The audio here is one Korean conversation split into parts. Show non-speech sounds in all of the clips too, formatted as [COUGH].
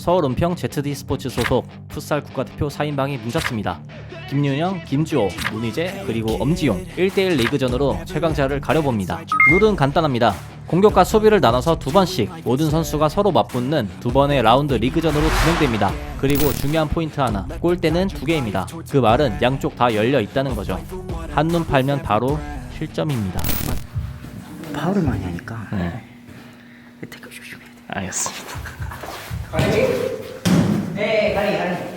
서울 은평 ZD 스포츠 소속 풋살 국가대표 4인방이 뭉쳤습니다. 김윤영, 김주호, 문희재, 그리고 엄지용 1대1 리그전으로 최강자를 가려봅니다. 룰은 간단합니다. 공격과 수비를 나눠서 두 번씩 모든 선수가 서로 맞붙는 두 번의 라운드 리그전으로 진행됩니다. 그리고 중요한 포인트 하나, 골대는 두 개입니다. 그 말은 양쪽 다 열려 있다는 거죠. 한눈 팔면 바로 실점입니다. 파울을 많이 하니까 네, 태클 조심해야 돼. 알겠습니다. 네, 가리 가리.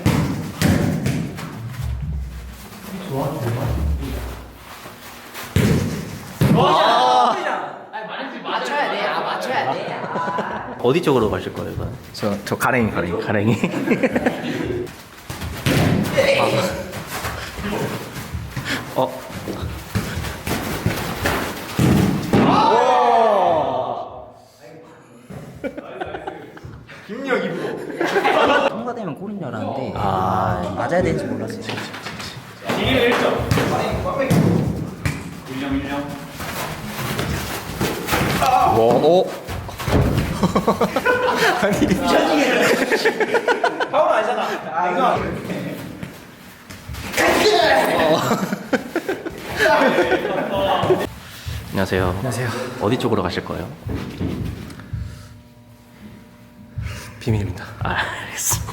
맞춰야 돼. 아, 맞춰야 돼. 아. 어디 쪽으로 가실 거예요, 이건? 저, 저 가랭이 가랭이 가랭이. [LAUGHS] [LAUGHS] 4가 되면 골인 줄 알았는데 아, 맞아야 되는지 몰랐어요. 이게 1점. 1점 1점. 와, 어? 아니, 파울 아니잖아. 아, 이거. 안녕하세요. 안녕하세요. 어디 쪽으로 가실 거예요? 네. 비밀입니다. 아, 알겠습니다.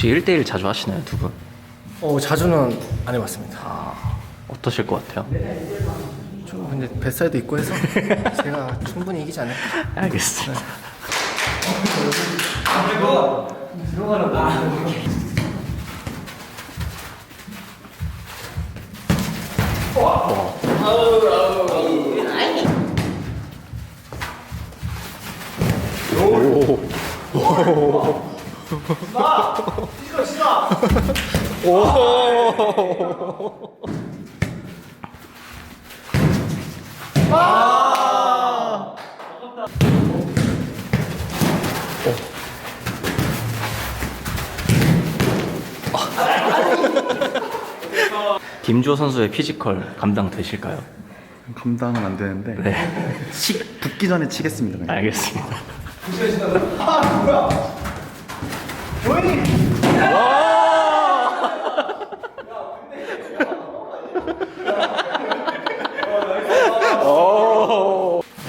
혹시 1대1 자주 하시나요, 두 분? 어, 자주는 안 해봤습니다. 어떠실 것 같아요? 좀 근데 뱃살도 있고 해서 [LAUGHS] 제가 충분히 이기지 않을까. 알겠습니다. 김주호 선수의 피지컬 감당 되실까요? 감당은 안 되는데 네, 치, 붙기 전에 치겠습니다. 그냥. 알겠습니다.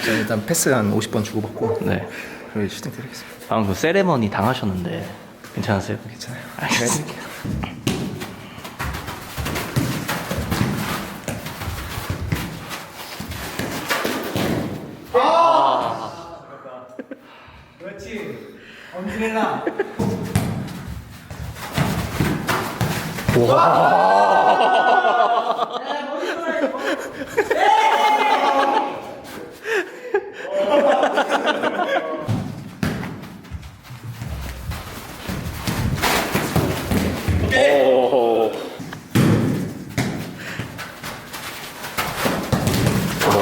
자, 일단 패스 한 50번 주고받고 네. 그리고 이제 슈팅 드리겠습니다. 방금 그 세레머니 당하셨는데 괜찮으세요? 괜찮아요. 아, 알겠습니다. 아! 그렇지. 엄지라 오.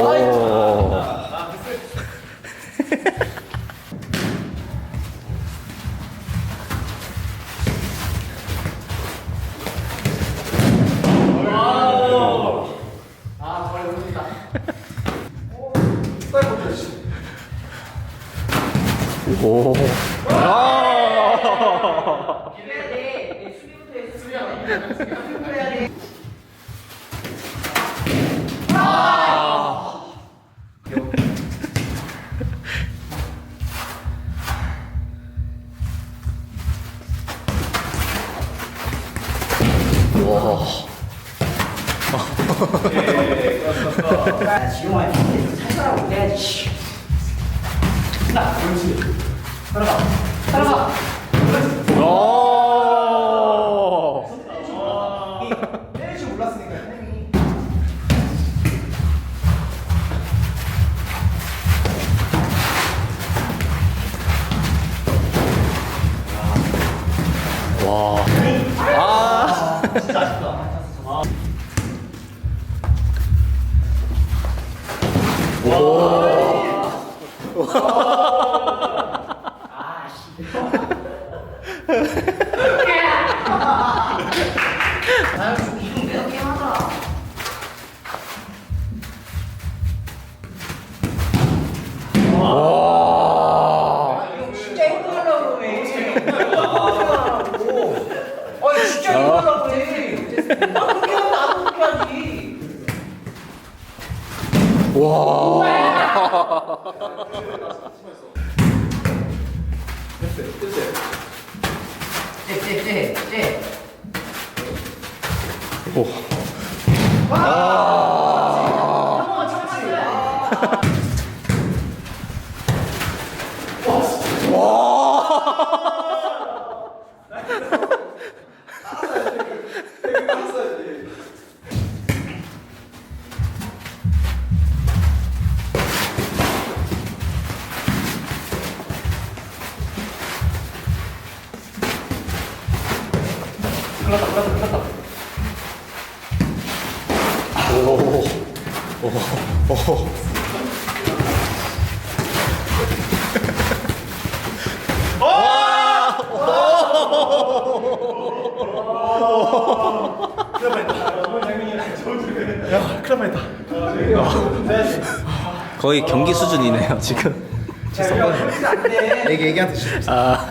오. 오. 아! 와. 지용아, 살살하고 내야지. 나, 그렇지. 따라가, 따라가. 때릴 줄 몰랐으니까, 햄이. 아, 아, 그렇게 하면 나도 그렇게 하지. 와. [LAUGHS] [LAUGHS] [LAUGHS] 쟤, 쟤, 쟤, 쟤. 거의 경기 수준이네요 지금. 애기 애기한테 주 아.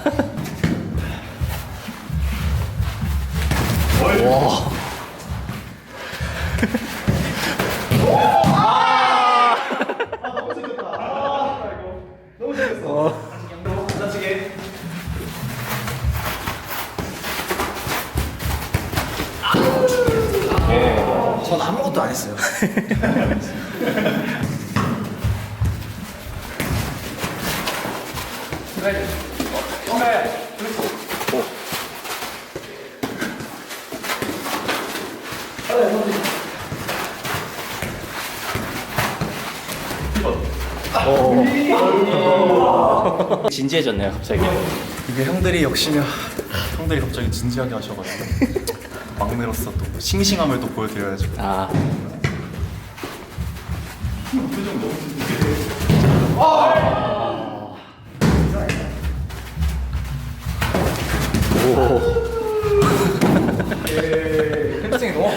전 아무것도 안 했어요. 진지해졌네요 갑자기. 이게 형들이 역시나 형들이 갑자기 진지하게 하셔가지고 막내로서 또 싱싱함을 또 보여드려야죠. 아. 펜싱이 너무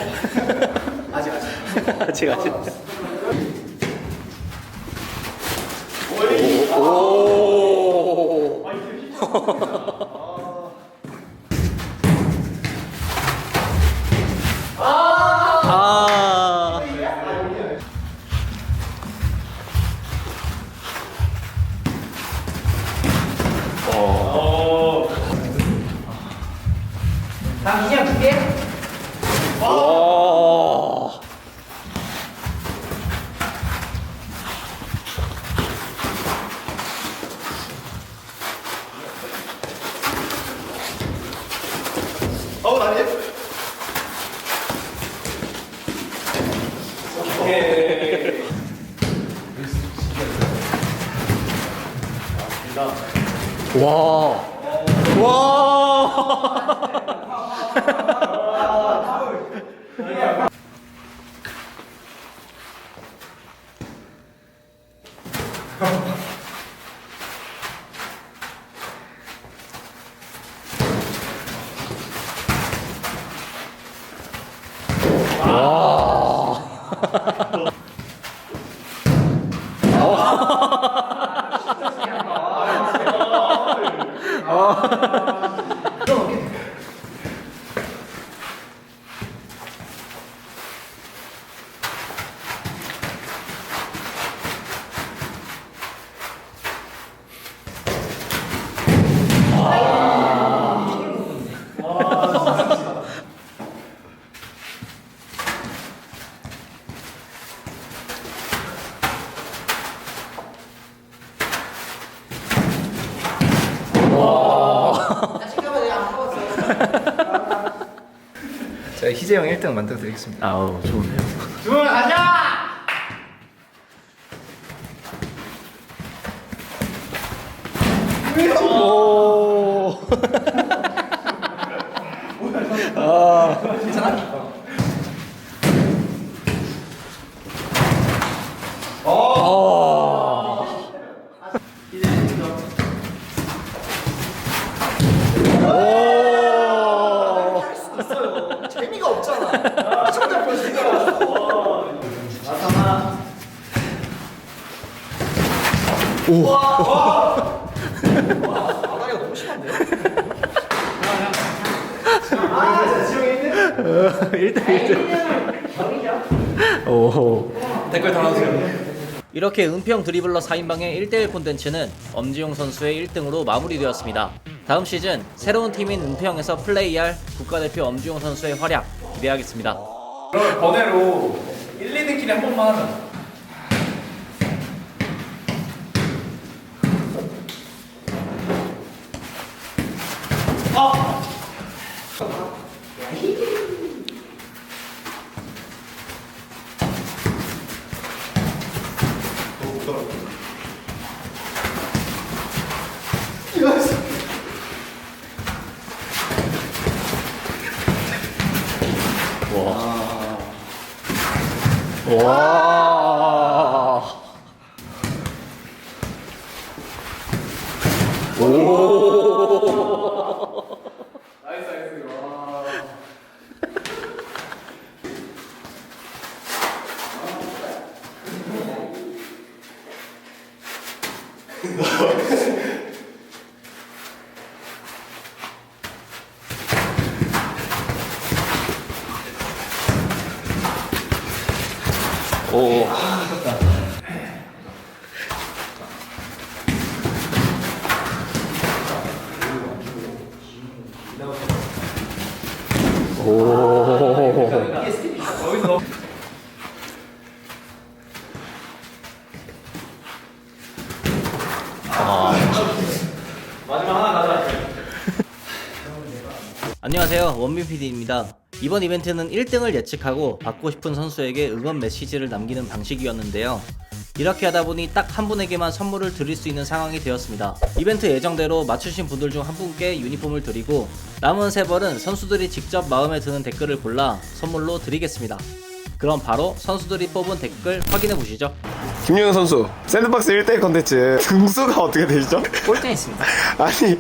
아직 아직. 아직 아직. 아. 와. 와. 와. 아. 희재 형 1등 만들어 드리겠습니다. 아우 좋은데요. 재미가 없잖아. 시청자 볼 재미가 없어. 댓글 달아주세요. 이렇게 은평 드리블러 4인방의 1대1 콘텐츠는 엄지용 선수의 1등으로 마무리되었습니다. 다음 시즌 새로운 팀인 은평에서 플레이할 국가대표 엄지용 선수의 활약 기대하겠습니다. 그러면 번외로 1, 2등끼리 한 번만 하자. 와. 오. 안녕하세요 원빈 PD입니다. 이번 이벤트는 1등을 예측하고 받고 싶은 선수에게 응원 메시지를 남기는 방식이었는데요. 이렇게 하다 보니 딱 한 분에게만 선물을 드릴 수 있는 상황이 되었습니다. 이벤트 예정대로 맞추신 분들 중 한 분께 유니폼을 드리고 남은 세 벌은 선수들이 직접 마음에 드는 댓글을 골라 선물로 드리겠습니다. 그럼 바로 선수들이 뽑은 댓글 확인해 보시죠. 김용현 선수 샌드박스 1대1 컨텐츠 등수가 어떻게 되시죠? 꼴등에 있습니다. [LAUGHS] 아니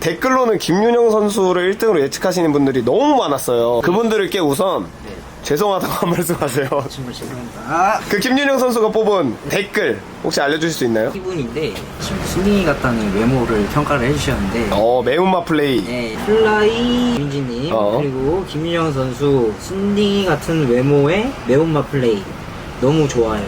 댓글로는 김윤영 선수를 1등으로 예측하시는 분들이 너무 많았어요 그분들께 우선 죄송하다고 한 말씀 하세요 정말 죄송합니다. 그 김윤영 선수가 뽑은 댓글 혹시 알려주실 수 있나요? 지금 순둥이 같다는 외모를 평가를 해주셨는데 어 매운맛 플레이 네, 플라이 윤지님 어. 그리고 김윤영 선수 순둥이 같은 외모의 매운맛 플레이 너무 좋아요.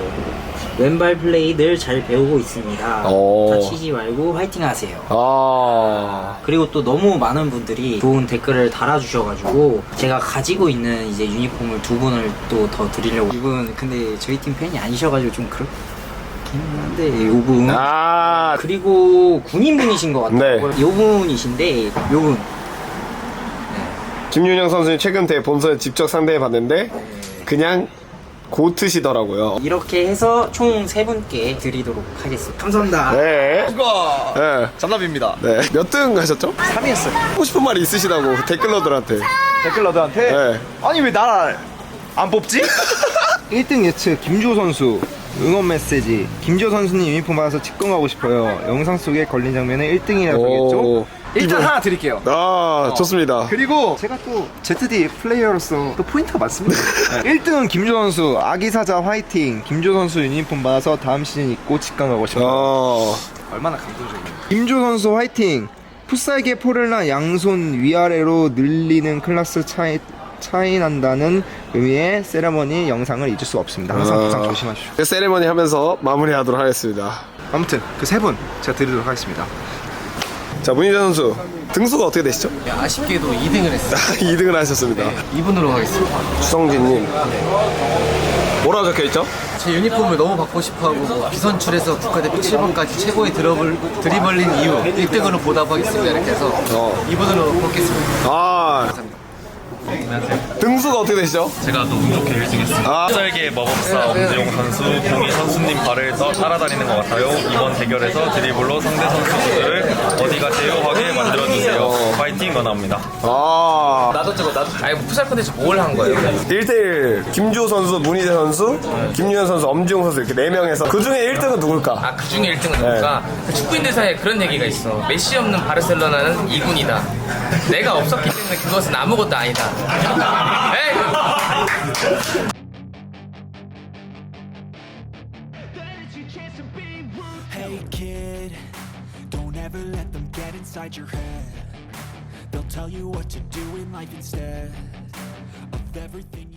왼발 플레이 늘 잘 배우고 있습니다. 어. 다치지 말고 화이팅 하세요. 아 그리고 또 너무 많은 분들이 좋은 댓글을 달아주셔가지고 제가 가지고 있는 이제 유니폼을 두 분을 또 더 드리려고 이분 근데 저희 팀 팬이 아니셔가지고 좀 그렇긴 한데 요분 아, 그리고 군인분이신 것 같아요 네. 요분이신데 요분 김윤영 선수는 최근 대 본선 직접 상대해 봤는데 그냥 고트시더라고요 이렇게 해서 총 세 분께 드리도록 하겠습니다 감사합니다 네 이거 네. 잔납입니다. 네. 몇등 가셨죠? 3위 했어요. 하고 싶은 말이 있으시다고 댓글러들한테 댓글러들한테 네. 아니 왜 나를 안 뽑지? [LAUGHS] 1등 예측 김주호 선수 응원 메시지. 김주호 선수님 유니폼 받아서 직관하고 싶어요. 영상 속에 걸린 장면에 1등이라고 하겠죠? 오. 일단 이분- 하나 드릴게요. 아 좋습니다. 그리고 제가 또 ZD 플레이어로서 또 포인트가 많습니다. [LAUGHS] 1등은 김주호 선수 아기사자 화이팅. 김주호 선수 유니폼 받아서 다음 시즌 입고 직관하고 싶어요. 어 얼마나 감동적이에요. 김주호 선수 화이팅. 풋살계 포를 나 양손 위아래로 늘리는 클래스 차이 차이 난다는 의미의 세레머니 영상을 잊을 수 없습니다 항상 아. 부상 조심하십시오 그 세레머니 하면서 마무리하도록 하겠습니다. 아무튼 그 세 분 제가 드리도록 하겠습니다 자, 문희재 선수 등수가 어떻게 되시죠? 아쉽게도 2등을 했어요. [LAUGHS] 2등을 하셨습니다. 2분으로 가겠습니다. 주성진님 뭐라고 적혀 있죠? 제 유니폼을 너무 받고 싶어하고 뭐 비선출에서 국가대표 7번까지 최고의 드러블, 드리블린 이유 1등으로 보답하겠습니다. 이렇게 해서 어. 2분으로 뽑겠습니다. 아 등수가 어떻게 되시죠? 제가 또 운 좋게 1등 했습니다. 아. 쌀계 마법사 엄지용 선수 공이 선수님 발을 떠 따라다니는 것 같아요. 이번 대결에서 드리블로 상대 선수들을 어디 가세요 하게 만들어주세요. 파이팅 원합니다. 아 나도 찍어 나도 아니 뭐 풋살 콘텐츠 뭘 한 거예요? 1대1 김주호 선수, 문희재 선수, 김유현 선수, 엄지용 선수 이렇게 4명에서 그 중에 1등은 누굴까? 아 그 중에 1등은 누굴까? 그 축구인들 사이에 그런 얘기가 있어 메시 없는 바르셀로나는 2군이다 내가 없었기 때문에 그것은 아무것도 아니다 에이! Hey kid, don't ever let them get inside your head. Tell you what to do in life instead of everything